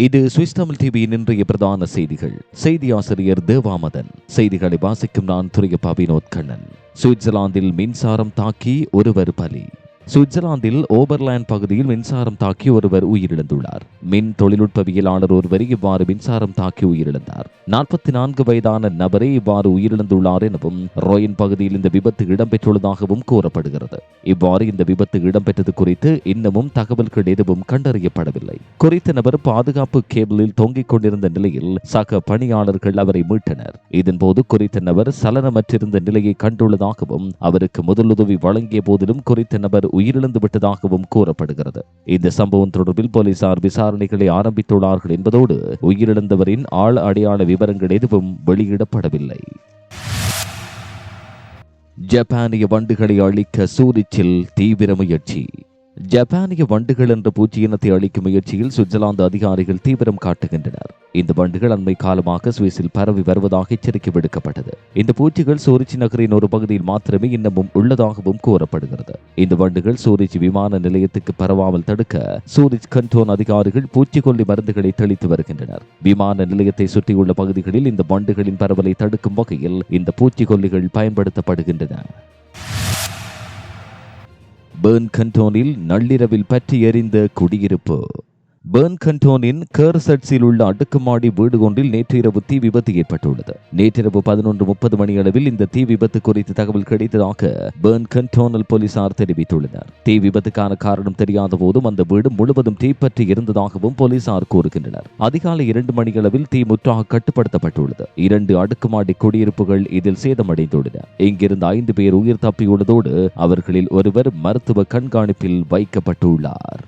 இது சுவிஸ் தமிழ் டிவியின் இன்றைய பிரதான செய்திகள். செய்தி ஆசிரியர் தேவாமதன். செய்திகளை வாசிக்கும் நான் துரியப்பா வினோத் கண்ணன் சுவிட்சர்லாந்தில் மின்சாரம் தாக்கி ஒருவர் பலி. சுவிட்சர்லாந்தில் ஓபர்லேண்ட் பகுதியில் மின்சாரம் தாக்கி ஒருவர் உயிரிழந்துள்ளார். மின் தொழில்நுட்பவியலாளர் ஒருவர் இவ்வாறு மின்சாரம் தாக்கி உயிரிழந்தார். நாற்பத்தி நான்கு வயதான நபரே இவ்வாறு உயிரிழந்துள்ளார் எனவும் ரோயின் பகுதியில் இந்த விபத்து இடம்பெற்றுள்ளதாகவும் கூறப்படுகிறது. இவ்வாறு இந்த விபத்து இடம்பெற்றது குறித்து இன்னமும் தகவல்கள் எதுவும் கண்டறியப்படவில்லை. குறித்த நபர் பாதுகாப்பு கேபிளில் தொங்கிக் கொண்டிருந்த நிலையில் சக பணியாளர்கள் அவரை மீட்டனர். இதன்போது குறித்த நபர் சலனமற்றிருந்த நிலையை கண்டுள்ளதாகவும் அவருக்கு முதலுதவி வழங்கிய போதிலும் குறித்த நபர் உயிரிழந்து விட்டதாகவும் கூறப்படுகிறது. இந்த சம்பவம் தொடர்பில் போலீசார் விசாரணைகளை ஆரம்பித்துள்ளார்கள் என்பதோடு உயிரிழந்தவரின் ஆள் அடையாள விவரங்கள் எதுவும் வெளியிடப்படவில்லை. ஜப்பானிய வண்டுகளை அழிக்க சூரிச்சில் தீவிர முயற்சி. ஜப்பானிய வண்டுகள் என்ற பூச்சியினத்தை அழிக்கும் முயற்சியில் சுவிட்சர்லாந்து அதிகாரிகள் தீவிரம் காட்டுகின்றனர். இந்த வண்டுகள் அண்மை காலமாக சுவிஸில் பரவி வருவதாக எச்சரிக்கை விடுக்கப்பட்டது. இந்த பூச்சிகள் சூரிச்சி நகரின் ஒரு பகுதியில் மாத்திரமே இன்னமும் உள்ளதாகவும் கூறப்படுகிறது. இந்த வண்டுகள் சூரிச் விமான நிலையத்துக்கு பரவாமல் தடுக்க சூரிச் கண்டோன் அதிகாரிகள் பூச்சிக்கொல்லி மருந்துகளை தெளித்து வருகின்றனர். விமான நிலையத்தை சுற்றியுள்ள பகுதிகளில் இந்த வண்டுகளின் பரவலை தடுக்கும் வகையில் இந்த பூச்சிக்கொல்லிகள் பயன்படுத்தப்படுகின்றன. பேர்ன் கண்டோனில் நள்ளிரவில் பற்றி எறிந்த குடியிருப்பு. பேர்ன்கன்டோனின் கேர்சட்ஸில் உள்ள அடுக்குமாடி வீடு ஒன்றில் நேற்று இரவு தீ விபத்து ஏற்பட்டுள்ளது. நேற்றிரவு பதினொன்று முப்பது மணி அளவில் இந்த தீ விபத்து குறித்து தகவல் கிடைத்ததாக பேர்ன்கன்டோனல் போலீசார் தெரிவித்துள்ளனர். தீ விபத்துக்கான காரணம் தெரியாத போதும் அந்த வீடு முழுவதும் தீப்பற்றி இருந்ததாகவும் போலீசார் கூறுகின்றனர். அதிகாலை இரண்டு மணி அளவில் தீ முற்றாக கட்டுப்படுத்தப்பட்டுள்ளது. இரண்டு அடுக்குமாடி குடியிருப்புகள் இதில் சேதமடைந்துள்ளன. இங்கிருந்து ஐந்து பேர் உயிர் தப்பியுள்ளதோடு அவர்களில் ஒருவர் மருத்துவ கண்காணிப்பில் வைக்கப்பட்டுள்ளார்.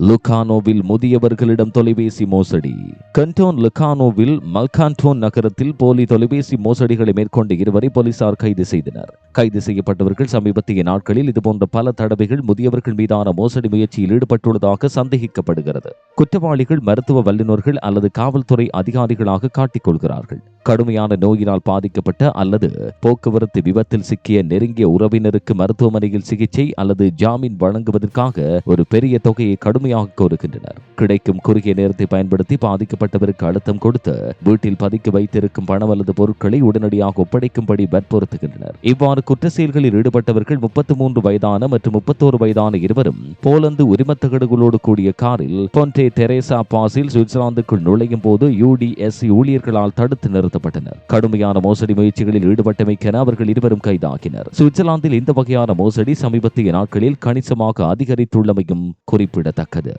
லுகானோவில் முதியவர்களிடம் தொலைபேசி மோசடி. கண்டோன் லுகானோவில் மல்கான்டோன் நகரத்தில் போலி தொலைபேசி மோசடிகளை மேற்கொண்ட இருவரை போலீசார் கைது செய்தனர். கைது செய்யப்பட்டவர்கள் சமீபத்திய நாட்களில் இதுபோன்ற பல தடவைகள் முதியவர்கள் மீதான மோசடி முயற்சியில் ஈடுபட்டுள்ளதாக சந்தேகிக்கப்படுகிறது. குற்றவாளிகள் மருத்துவ வல்லுநர்கள் அல்லது காவல்துறை அதிகாரிகளாக காட்டிக்கொள்கிறார்கள். கடுமையான நோயினால் பாதிக்கப்பட்ட அல்லது போக்குவரத்து விபத்தில் சிக்கிய நெருங்கிய உறவினருக்கு மருத்துவமனையில் சிகிச்சை அல்லது ஜாமீன் வழங்குவதற்காக ஒரு பெரிய தொகையை கடுமையாக கோருகின்றனர். கிடைக்கும் குறுகிய நேரத்தை பயன்படுத்தி பாதிக்கப்பட்டவருக்கு அழுத்தம் கொடுத்து வீட்டில் பதுக்கி வைத்திருக்கும் பணம் அல்லது பொருட்களை உடனடியாக ஒப்படைக்கும்படி வற்புறுத்துகின்றனர். இவ்வாறு குற்ற செயல்களில் ஈடுபட்டவர்கள் முப்பத்தி மூன்று வயதான மற்றும் முப்பத்தோரு வயதான இருவரும் போலந்து உரிமத்தகடுகளோடு கூடிய காரில் பொன்டே தெரேசா பாசில் சுவிட்சர்லாந்துக்குள் நுழையும் போது யூடிஎஸ்சி ஊழியர்களால் தடுத்து நிறுத்தப்பட்டனர். கடுமையான மோசடி முயற்சிகளில் ஈடுபட்டமைக்கென அவர்கள் இருவரும் கைதாகினர். சுவிட்சர்லாந்தில் இந்த வகையான மோசடி சமீபத்திய நாட்களில் கணிசமாக அதிகரித்துள்ளமையும் குறிப்பிடத்தக்கது.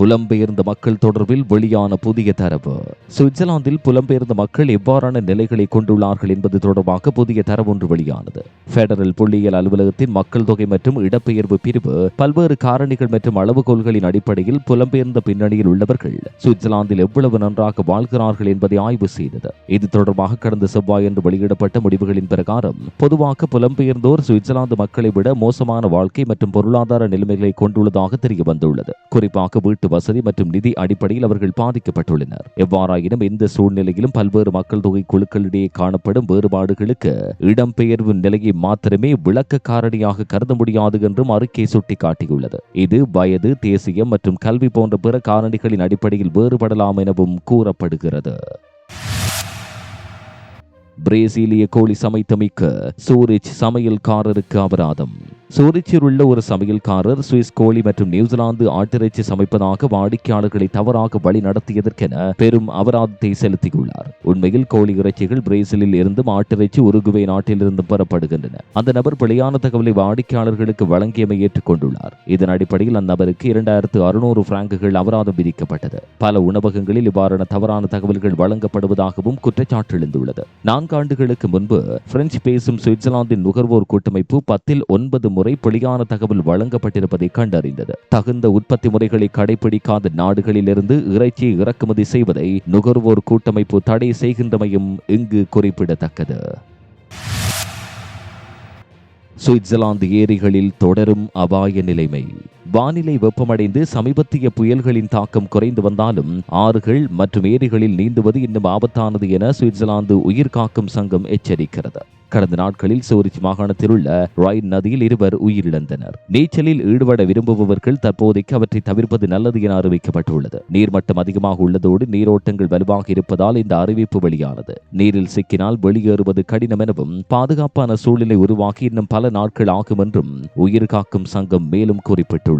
புலம்பெயர்ந்த மக்கள் தொடர்பில் வெளியான புதிய தரவு. சுவிட்சர்லாந்தில் புலம்பெயர்ந்த மக்கள் எவ்வாறான நிலைகளை கொண்டுள்ளார்கள் என்பது தொடர்பாக புதிய தரவு ஒன்று வெளியானது. பெடரல் புள்ளியியல் அலுவலகத்தின் மக்கள் தொகை மற்றும் இடப்பெயர்வு பிரிவு பல்வேறு காரணிகள் மற்றும் அளவுகோல்களின் அடிப்படையில் புலம்பெயர்ந்த பின்னணியில் உள்ளவர்கள் சுவிட்சர்லாந்தில் எவ்வளவு நன்றாக வாழ்கிறார்கள் என்பதை ஆய்வு செய்தது. இது தொடர்பாக கடந்த செவ்வாயன்று வெளியிடப்பட்ட முடிவுகளின் பிரகாரம் பொதுவாக புலம்பெயர்ந்தோர் சுவிட்சர்லாந்து மக்களை விட மோசமான வாழ்க்கை மற்றும் பொருளாதார நிலைமைகளை கொண்டுள்ளதாக தெரிய வந்துள்ளது குறிப்பாக வீட்டு வசதி மற்றும் நிதி அடிப்படையில் அவர்கள் பாதிக்கப்பட்டுள்ளனர். எவ்வாறாயினும் எந்த சூழ்நிலையிலும் பல்வேறு மக்கள் தொகை குழுக்களிடையே காணப்படும் வேறுபாடுகளுக்கு இடம்பெயர்வு நிலையை மாத்திரமே விளக்க காரணியாக கருத முடியாது என்றும் அறிக்கை சுட்டிக்காட்டியுள்ளது. இது வயது தேசியம் மற்றும் கல்வி போன்ற பிற காரணிகளின் அடிப்படையில் வேறுபடலாம் எனவும் கூறப்படுகிறது. பிரேசிலிய கோழி சமைத்தமைக்க சூரிச் சமையல்காரருக்கு அபராதம். சூரிச்சில் உள்ள ஒரு சமையல்காரர் சுவிஸ் கோழி மற்றும் நியூசிலாந்து ஆட்டிறைச்சி சமைப்பதாக வாடிக்கையாளர்களை தவறாக வழி நடத்தியதற்கென பெரும் அபராதத்தை செலுத்தியுள்ளார். உண்மையில் கோழி இறைச்சிகள் பிரேசிலில் இருந்தும் ஆட்டிறைச்சி உருகுவே நாட்டிலிருந்து பெறப்படுகின்றன. அந்த நபர் பிழையான தகவலை வாடிக்கையாளர்களுக்கு வழங்கியமை ஏற்றுக்கொண்டுள்ளார். இதன் அடிப்படையில் அந்நபருக்கு இரண்டாயிரத்து அறுநூறு பிராங்குகள் அபராதம் விதிக்கப்பட்டது. பல உணவகங்களில் இவ்வாறான தவறான தகவல்கள் வழங்கப்படுவதாகவும் குற்றச்சாட்டு எழுந்துள்ளது நான்கு ஆண்டுகளுக்கு முன்பு பிரெஞ்சு பேசும் சுவிட்சர்லாந்தின் நுகர்வோர் கூட்டமைப்பு பத்தில் ஒன்பது முறை தகவல் வழங்கப்பட்டிருப்பதை கண்டறிந்தது. தகுந்த உற்பத்தி முறைகளை கடைபிடிக்காத நாடுகளிலிருந்து இறைச்சியை இறக்குமதி செய்வதை நுகர்வோர் கூட்டமைப்பு தடை செய்கின்றமையும் இங்கு குறிப்பிடத்தக்கது. சுவிட்சர்லாந்து ஏரிகளில் தொடரும் அபாய நிலைமை. வானிலை வெப்பமடைந்து சமீபத்திய புயல்களின் தாக்கம் குறைந்து வந்தாலும் ஆறுகள் மற்றும் ஏரிகளில் நீந்துவது இன்னும் ஆபத்தானது என சுவிட்சர்லாந்து உயிர்காக்கும் சங்கம் எச்சரிக்கிறது. கடந்த நாட்களில் சூரிச் மாகாணத்தில் உள்ள ராயின் நதியில் இருவர் உயிரிழந்தனர். நீச்சலில் ஈடுபட விரும்புபவர்கள் தற்போதைக்கு அவற்றை தவிர்ப்பது நல்லது என அறிவிக்கப்பட்டுள்ளது. நீர்மட்டம் அதிகமாக உள்ளதோடு நீரோட்டங்கள் வலுவாக இருப்பதால் இந்த அறிவிப்பு வெளியானது. நீரில் சிக்கினால் வெளியேறுவது கடினம் எனவும் பாதுகாப்பான சூழ்நிலை உருவாகி இன்னும் பல நாட்கள் ஆகும் என்றும் உயிர்காக்கும் சங்கம் மேலும் குறிப்பிட்டுள்ளது.